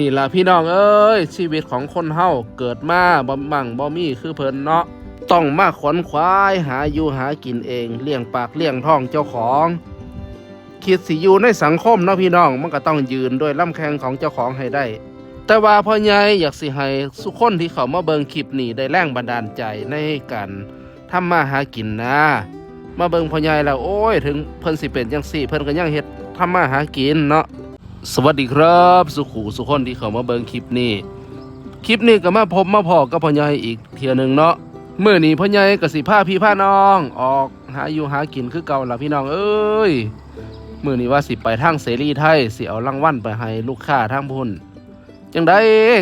นี่ล่ะพี่น้องเอ้ยชีวิตของคนเฮาเกิดมาบ่มั่งบ่มีคือเพิ่นเนาะต้องมาขวนขวายหาอยู่หากินเองเลี้ยงปากเลี้ยงท้องเจ้าของคิดสิอยู่ในสังคมเนาะพี่น้องมันก็ต้องยืนด้วยลำแข้งของเจ้าของให้ได้ แต่ว่าพ่อใหญ่อยากสิให้สุคนที่เขามาเบิงคลิปนี้ได้แรงบันดาลใจในการทำมาหากินนะ มาเบิงพ่อใหญ่แล้วโอ้ยถึงเพิ่นสิเป็นจังซี่ เพิ่นก็ยังเฮ็ดทำมาหากินเนาะ สวัสดีครับ สุขูสุคนที่เขามาเบิงคลิปนี้ คลิปนี้ก็มาพบมาพอกับพ่อใหญ่อีกเทียหนึงเนาะเมื้อนี้พ่อใหญ่ก็สิพาพี่พาน้อง ออกหาอยู่หากินคือเก่าละพี่น้องเอ้ยเมื่อนี้ว่าสิไปทางเสรีไทยสิเอารางวัลไปให้ลูกค้าทางพุ่นจังได้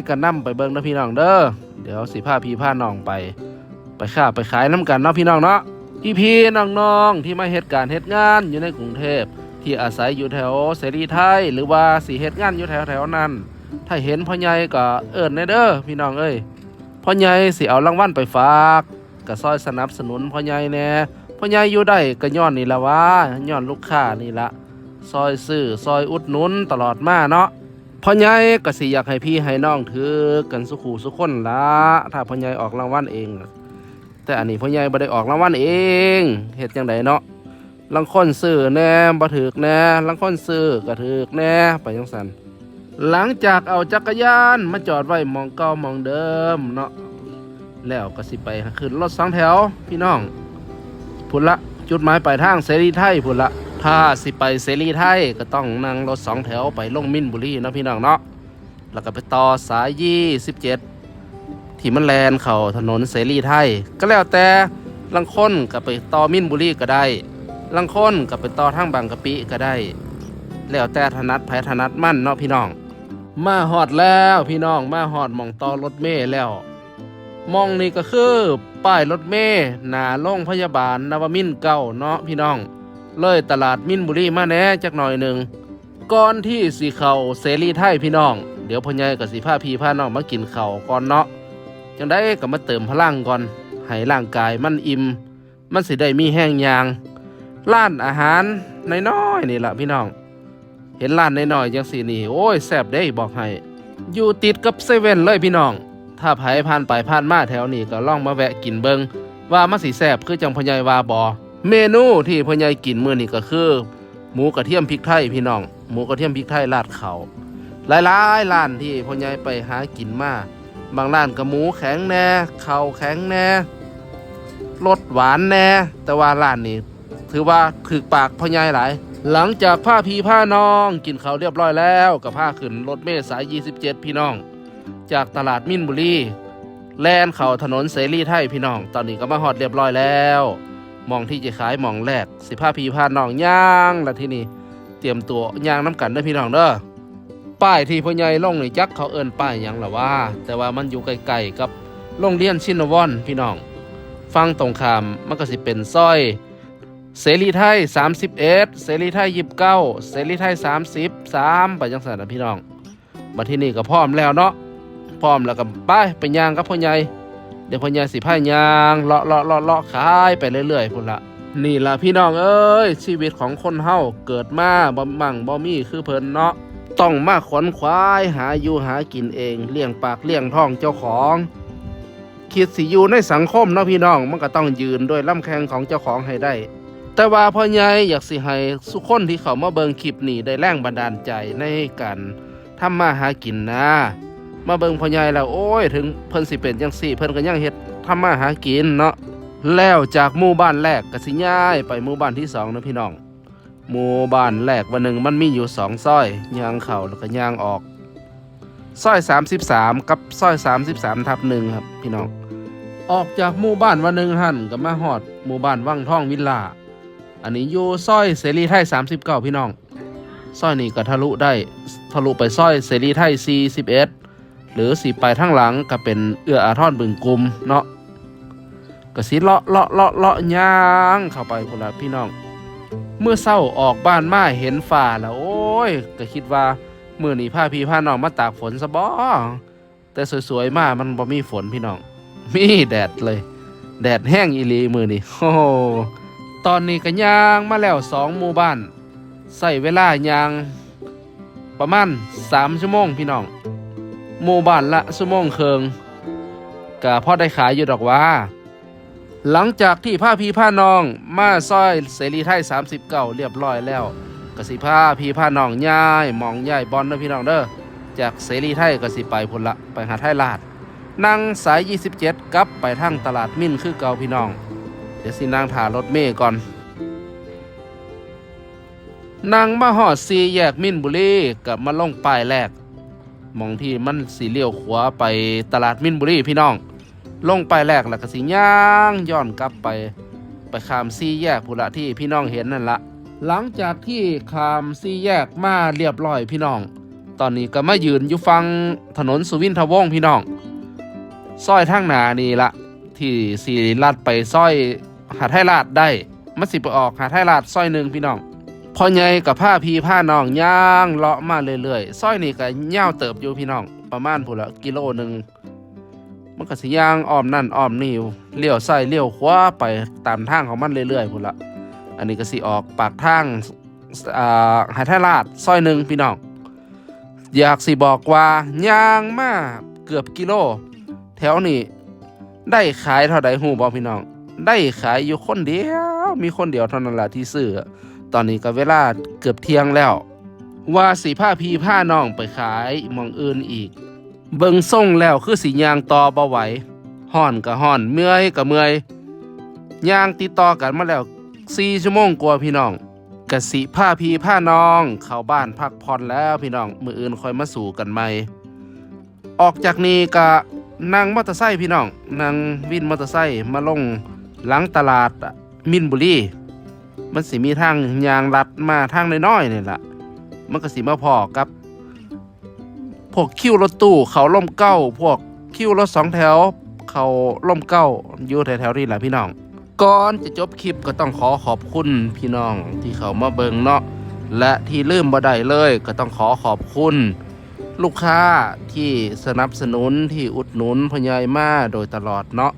ก็นำไปเบิ่งนะพี่น้องเด้อเดี๋ยวสิพาพี่พาน้องไป ไปค้าไปขายน้ำกันเนาะพี่น้องเนาะพี่พี่น้องๆที่มาเฮ็ดการณ์เฮ็ดงานอยู่ในกรุงเทพ ที่อาศัยอยู่แถวเสรีไทยหรือว่าสิเฮ็ดงานอยู่แถวแถวนั้น ถ้าเห็นพ่อใหญ่ก็เอิ้นแน่เด้อพี่น้องเอ้ยพ่อใหญ่สิเอารางวัลไปฝากก็ซอยสนับสนุนพ่อใหญ่แน่พ่อใหญ่อยู่ได้ก็ย้อนนี่ละว่าย้อนลูกค้านี่ละซอยซื้อซอยอุดหนุนตลอดมาเนาะพ่อใหญ่ก็สิอยากให้พี่ให้น้องถือกันสุขูสุขคนละถ้าพ่อใหญ่ออกรางวัลเอง แต่อันนี้พ่อใหญ่บ่ได้ออกรางวัลเองเฮ็ดจังไดเนาะ ลังค้นซื้อแน่บ่ถูกแน่ลังค้นซื้อก็ถูกแน่ไปจังซั่นหลังจากเอาจักรยานมาจอดไว้มองเก่ามองเดิมเนาะแล้วก็สิไปขึ้นรถสองแถวพี่น้องพุ่นละจุดหมายปลายทางเสรีไทยพุ่นละถ้าสิไปเสรีไทยก็ต้องนั่งรถสองแถวไปลงมินบุรีเนาะพี่น้องเนาะแล้วก็ไปต่อสายยี่สิบเจ็ดที่มันแลนเข้าถนนเสรีไทย ก็แล้วแต่ลังค้นก็ไปต่อมินบุรีก็ได้ ลังค้นก็ไปต่อทางบางกะปิก็ได้ แล้วแต่ถนัดไผถนัดมั่นเนาะพี่น้อง มาฮอดแล้วพี่น้องมาฮอดมองต่อรถเมล์แล้วมองนี่ก็คือป้ายรถเมล์หน้าโรงพยาบาลนวมินเก่าเนาะพี่น้อง เลยตลาดมินบุรีมาแน่จักหน่อยหนึ่งก่อนที่สีเขาเสรีไทยพี่น้อง เดี๋ยวพ่อใหญ่กับสีผ้าพี่ผ้าน้องมากินเขาก่อนเนาะจังได้ก็มาเติมพลังก่อนให้ร่างกายมันอิ่ม มันสิได้มีแห้งยาง ร้านอาหารน้อยๆนี่ล่ะพี่น้อง เห็นร้านน้อยๆจังสีนี่โอ้ยแซ่บได้บอกให้ อยู่ติดกับเซเว่นเลยพี่น้อง ถ้าไผผ่านไปผ่านมาแถวนี้ก็ล่องมาแวะกินเบิงว่ามันสิแซ่บคือจังพ่อใหญ่ว่าบอเมนูที่พ่อใหญ่กินมื้อนี้ก็คือ หมูกระเทียมพริกไทยพี่น้อง หมูกระเทียมพริกไทยราดเขาหลายๆร้านที่พ่อใหญ่ไปหากินมาบางร้านก็หมูแข็งแน่เข้าแข็งแน่รสหวานแน่ แต่ว่าร้านนี้ ถือว่าถึกปากพ่อใหญ่หลาย หลังจากผ้าพีผ้าน้องกินเขาวเรียบร้อยแล้วก็ผ้าขึ้นรถเมล์สาย 27 พี่น้อง จากตลาดมินบุรีแลนเข่าถนนเสรีไทยพี่น้อง ตอนนี้ก็มาฮอดเรียบร้อยแล้วมองที่จะขายมองแรกสิผ้าพีผ้าน้องย่างและที่นี่เตรียมตัวย่างน้ำกันด้อพี่น้องเด้อป้ายที่พ่อใหญ่ลงนี่จักเขาเอินป้ายยังล่ะว่า แต่ว่ามันอยู่ใกลๆกับโรงเรียนชินวอนพี่น้อง ฟังตรงข้ามมันก็สิเป็นซอย เสรีไทย 31 เสรีไทย 29 เสรีไทย 33 ไปจังสันนะพี่น้อง มาที่นี่ก็พร้อมแล้วเนาะ พร้อมแล้วก็ไปไปย่างกับพ่อใหญ่ เดี๋ยวพ่อใหญ่สิพายย่างเลาะเลาะเลาะเลาะขายไปเรื่อยๆพุ่นละนี่ล่ะพี่น้องเอ้ยชีวิตของคนเฮาเกิดมาบ่มั่งบ่มีคือเพิ่นเนาะต้องมาขวนขวายหาอยู่หากินเองเลี้ยงปากเลี้ยงท้องเจ้าของคิดสิอยู่ในสังคมเนาะพี่น้องมันก็ต้องยืนด้วยลำแข้งของเจ้าของให้ได้ แต่ว่าพ่อใหญ่อยากสิให้สุคนที่เขามาเบิงคลิปนี้ได้แรงบันดาลใจในการทำมาหากินนะ มาเบิงพ่อใหญ่แล้วโอ้ย ถึงเพิ่นสิเป็นจังซี่ เพิ่นก็ยังเฮ็ดทำมาหากินเนาะแล้วจากหมู่บ้านแรกก็สิย้ายไปหมู่บ้านที่สองนะพี่น้องหมู่บ้านแรกวันหนึ่งมันมีอยู่สองซอยย่างเข้าแล้วก็ย่างออกซอย 33 กับซอย 33 ทับหนึ่งครับ พี่น้อง ออกจากหมู่บ้านวันหนึ่งหันก็มาฮอดหมู่บ้านวังท่องวิลล่า อันนี้อยู่ซอยเสรีไทย 39 พี่น้องซอยนี้ก็ทะลุได้ทะลุไปซอยเสรีไทย 41 หรือสีไปทางหลังก็เป็นเอื้ออาทรบึงกุมเนาะก็สิเลาะเลาะเลาะเลาะย่างเข้าไปพุ่นละพี่น้อง เมื่อเศร้าออกบ้านมาเห็นฝ่าแล้วโอ้ย ก็คิดว่ามื่อนี้าพี่พาน้องมาตากฝนซะบ่แต่สวยๆมามันบ่มีฝนพี่น้อง มีแดดเลย แดดแห้งอีลีมือนี่โอ้ ตอนนี้ก็ย่างมาแล้วสองหมู่บ้านใส่เวลาย่างประมาณสามชั่วโมงพี่น้องหมู่บ้านละชั่วโมงเคิงก็พ่อได้ขายอยู่ดอกว่า หลังจากที่ผ้าพีผ้านองมาซอยเสรีไทย39เรียบร้อยแล้วกสิผ้าพีผ้านองย้ายหมองย้ายบอลเด้อพี่น้องเด้อจากเสรีไทยกสิไปพุ่นละไปหาไทยลาดนั่งสาย 27 กลับไปทางตลาดมิ่นคือเก่าพี่น้อง เดี๋ยวสินั่งถ่ารถเมย์ก่อนนั่งมาหอดซีแยกมินบุรีกับมาลงป้ายแรกมองที่มันสีเลี้ยวขวาไปตลาดมินบุรีพี่น้อง ลงป้ายแรกแล้วก็สิย่างย้อนกลับไป ไปขามซีแยกพุละที่พี่น้องเห็นนั่นละหลังจากที่ขามซีแยกมาเรียบร้อยพี่น้อง ตอนนี้ก็มายืนอยู่ฟังถนนสุวินทวงพี่น้องซอยทางหนานี่ละ ที่สีลัดไปซอยหาดไทลาดได้มันสิไปออกหาดไทลาดซอยหนึ่งพี่น้องพอใหญ่กับผ้าพีผ้าน้องย่างเลาะมาเรื่อยๆซอยนี่ก็ย่าวเติบอยู่พี่น้องประมาณผู้ละกิโลหนึ่งมันก็สิย่างอ้อมนั่นอ้อมนี่เลี้ยวซ้ายเลี้ยวขวาไปตามทางของมันเรื่อยๆพุ่นละอันนี้ก็สิออกปากทางหาดไทลาดซอยหนึ่งพี่น้องอยากสิบอกว่าย่างมาเกือบกิโล แถวนี้ ได้ขายเท่าใดหูบอพี่น้อง ได้ขายอยู่คนเดียว มีคนเดียวเท่านั้นละที่ซื้อ ตอนนี้ก็เวลาเกือบเที่ยงแล้ว ว่าสีผ้าพีผ้าน้องไปขายมองอื่นอีก เบิงส่งแล้วคือสียางต่อบ่ไหวห่อนก็ห่อนเมื่อยก็เมื่อยยางติดต่อกันมาแล้วสี่ชั่วโมงกว่าพี่น้องกะสิผ้าพีผ้าน้อง เข้าบ้านพักผ่อนแล้วพี่น้องมืออื่นคอยมาสู่กันใหม่ออกจากนี้ก็ นั่งมอเตอร์ไซค์พี่น้องนั่งวินมอเตอร์ไซค์มาลงหลังตลาดมินบุรีมันสิมีทางยางลัดมาทางน้อยๆนี่แหละมันก็สิมาพอกับพวกคิวรถตู้เขาล่มเก้า พวกคิวรถสองแถว เขาล่มเก้าอยู่แถวๆนี่แหละพี่น้องก่อนจะจบคลิปก็ต้องขอขอบคุณพี่น้องที่เขามาเบิงเนาะและที่ลืมบ่ได้เลยก็ต้องขอขอบคุณ ลูกค้าที่สนับสนุนที่อุดหนุนพญายมาโดยตลอดเนาะ